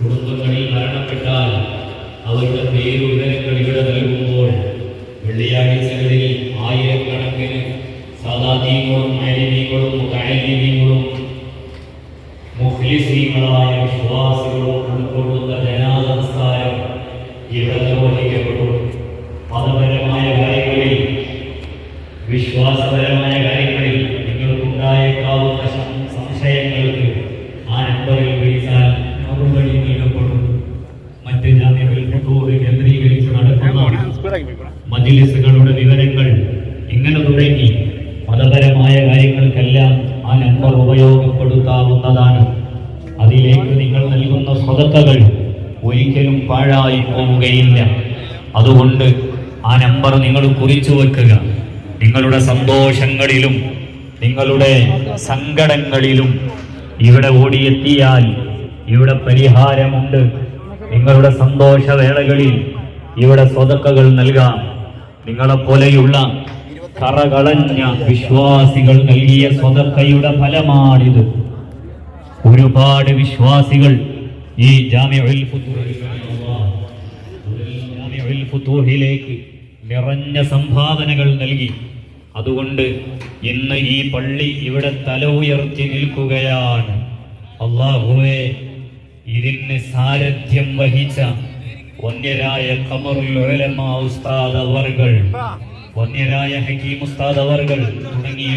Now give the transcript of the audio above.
കുടുംബങ്ങളിൽ മരണപ്പെട്ടാൽ അവരുടെ പേരുവിവരങ്ങൾ ഇവിടെ നൽകുമ്പോൾ വെള്ളിയാഴ്ചകളിൽ ആയിരക്കണക്കിന് സാധാതീങ്ങളും അലിമീങ്ങളും കഴലിമീങ്ങളും മുഖ്ലിസീങ്ങളായ വിശ്വാസികളും ഉൾക്കൊള്ളുന്ന ജനാസംസ്കാരം ഇവിടെ നിർവഹിക്കപ്പെട്ടു മതപരമായ കാര്യങ്ങളിൽ വിശ്വാസപരമായ കാര്യങ്ങളിൽ മജിലിസുകളുടെ വിവരങ്ങൾ ഇങ്ങനെ തുടങ്ങി. പലതരമായ കാര്യങ്ങൾക്കെല്ലാം ആ നമ്പർ ഉപയോഗപ്പെടുത്താവുന്നതാണ്. അതിലേക്ക് നിങ്ങൾ നൽകുന്ന സ്വതക്കകൾ ഒരിക്കലും പാഴായി പോവുകയില്ല. അതുകൊണ്ട് ആ നമ്പർ നിങ്ങൾ കുറിച്ചു വെക്കുക. നിങ്ങളുടെ സന്തോഷങ്ങളിലും നിങ്ങളുടെ സങ്കടങ്ങളിലും ഇവിടെ ഓടിയെത്തിയാൽ ഇവിടെ പരിഹാരമുണ്ട്. നിങ്ങളുടെ സന്തോഷവേളകളിൽ ഇവിടെ സ്വതക്കകൾ നൽകാം. നിങ്ങളെ പോലെയുള്ള കറകളഞ്ഞ വിശ്വാസികൾ നൽകിയ സ്വതക്കയുടെ ഫലമാണിത്. ഒരുപാട് വിശ്വാസികൾ ഈ ജാമ്യത്തൂഹിലേക്ക് നിറഞ്ഞ സംഭാവനകൾ നൽകി. അതുകൊണ്ട് ഇന്ന് ഈ പള്ളി ഇവിടെ തല ഉയർത്തി നിൽക്കുകയാണ്. അള്ളാഹുവെ ഇതിന് സാരഥ്യം വഹിച്ച വന്യരായ കമറുൽ ഉലമാ ഉസ്താദ് അവർകൾ വന്യരായ ഹക്കീം ഉസ്താദ് അവർകൾ തുടങ്ങിയ